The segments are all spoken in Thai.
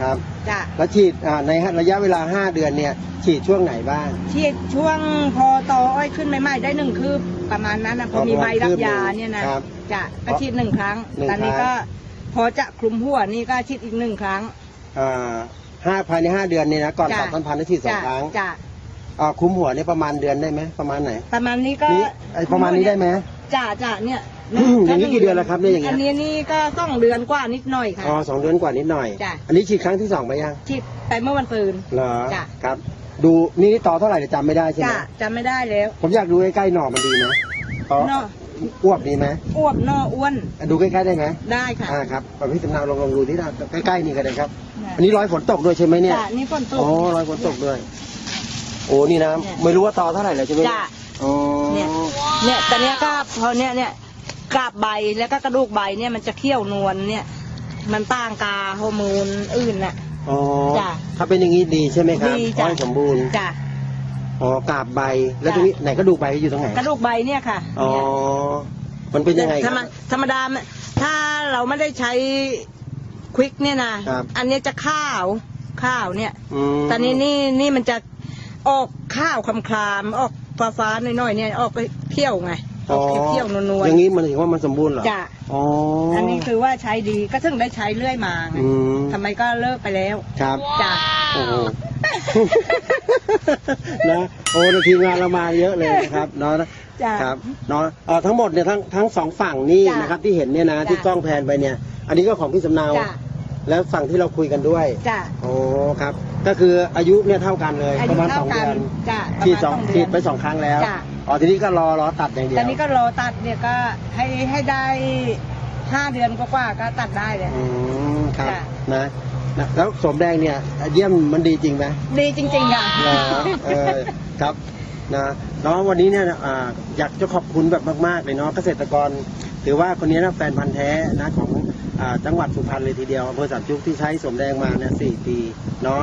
ครับ จ้ะแล้วฉีดอ่าในระยะเวลา 5 เดือนเนี่ย ฉีดช่วงไหนบ้าง ฉีดช่วงพอตออ้อยขึ้นใหม่ๆได้หนึ่งคืบประมาณนั้นนะพอมีใบรับยาเนี่ยนะครับจะก็ฉีดหนึ่งครั้งหนึ่งตอนนี้ครั้ก็งพอจะคลุมหัวนี่ก็ฉีดอีกหนึ่งครั้ง อ่าห้าภายใน 5 เดือนเนี่ยนะก่อนจ้ะ ตัดต้นพันธุ์ได้ฉีดสองจ้ะครั้งจ้ะอ่าคุ้มหัวเนี่ยประมาณเดือนได้ไหมประมาณไหนประมาณนี้ก็นี่ไอ้ประมาณนี้ได้ไหมจ้ะจ้ะเนี่ย อืมอย่างนี้กี่เดือนแล้วครับเนี่ยอย่างเงี้ยอันนี้นี่ก็ต้องเดือนกว่านิดหน่อยค่ะ อ๋อสองเดือนกว่านิดหน่อย จ้ะ อันนี้ฉีดครั้งที่สองไปยังฉีดไปเมื่อวันซืนเหรอจ้ะ ครับ ดูนี่นี่ต่อเท่าไหร่เดี๋ยวจำไม่ได้ใช่ไหมจ้ะจำไม่ได้แล้วผมอยากดูใกล้ๆหน่อมันดีไหมต่อหน่ออ้วบดีไหมอ้วบหน่ออ้วนดูใกล้ๆได้ไหมได้ค่ะอ่าครับแบบพี่สำเนาลองลองดูที่ใกล้ๆนี่ก็ได้ครับจ้ะอันนี้ร้อยฝนตกด้วยใช่ไหมเนี่ย จ้ะนี่ฝนตก อ๋อร้อยฝนตกด้วย โอ้ นี่นะ เนี่ย ไม่รู้ว่าต่อเท่าไหร่เลยใช่ไหมจ้ะ อ๋อเนี่ยเนี่ยตอนเนี้ยก็พอเนี่ยเนี่ย กาบใบแล้วก็กระดูกใบเนี่ยมันจะเคี่ยวนวลเนี่ย มันต่างกาฮอร์โมนอื่นน่ะ อ๋อจ้ะถ้าเป็นอย่างนี้ดีใช่ไหมครับดีจ้ะ อ้อยสมบูรณ์ จ้ะ อ๋อกาบใบ แล้วจ้ะ ตรงนี้ไหนก็ดูใบอยู่ตรงไหน กระดูกใบเนี่ยค่ะอ๋อ เนี่ย มันเป็นยังไงคธรรัรมบธรรมดาถ้าเราไม่ได้ใช้ควิกเนี่ยนะครับ อันเนี้ยจะข้าวข้าวเนี่ยอืมตอนนี้นี่นี่มันจะออกข้าวคำคลามๆออกฟ้าฟ้าๆหน่อยๆเนี่ยออกไปเที่ยวไง ออกเที่ยวๆนวลอย่างนี้มันถือว่ามันสมบูรณ์เหรอจ้ะอ๋ออัอันนี้คือว่าใช้ดีก็ถึงได้ใช้เรื่อยมาไงอืมทำไมก็เลิกไปแล้วครับ จ้ะ โอ้โห นะโอ้ในทีมงานเรามาเยอะเลยนะครับเนาะจ้ะครับเนาะเอ่อทั้งหมดเนี่ยทั้งทั้งสองฝั่งนี่จ้ะนะครับ ที่เห็นเนี่ยนะ จ้ะ ที่กล้องแพนไปเนี่ย อันนี้ก็ของพี่สำเนา จ้ะแล้วฝั่งที่เราคุยกันด้วย จ้ะโอ้ครับ ก็คืออายุเนี่ยเท่ากันเลยอาปยุระมาณสเท่าองกัเดืนอนจ้ะฉีดสองประมาณฉีดไปเดืนสองครั้งแล้ว จ้ะ อ๋อทีนี้ก็รอรอตัดอย่างเดียวตอนนี้ก็รอตัดเนี่ยก็ให้ให้ได้ห้าเดือนกว่าๆก็ตัดได้เลยอืมครับจ้ะนะนะแล้วสมแดงเนี่ยเยี่ยมมันดีจริงไหม ดีจริงๆค่ะเหรอเออครับนะน้องวันนี้เนี่ยอ่าอยากจะขอบคุณแบบมาก ๆ เลยเนาะเกษตรกร ถือว่าคนนี้นะแฟนพันธ์แท้นะของอ่า จังหวัดสุพรรณเลยทีเดียวอำเภอสามจุกที่ใช้สมแดงมาเนี่ยสี่ปีเนาะ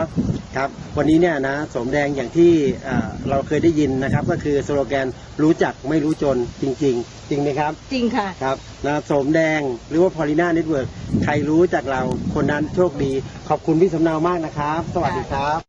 ครับวันนี้เนี่ยนะสมแดงอย่างที่อ่าเราเคยได้ยินนะครับ ก็คือสโลแกนรู้จักไม่รู้จนจริง ๆ จริงไหมครับ จริงค่ะครับนะสมแดงหรือว่าพอลิน่าเน็ตเวิร์กใครรู้จากเราคนนั้นโชคดี ขอบคุณพี่สำเนามากนะครับ สวัสดีครับ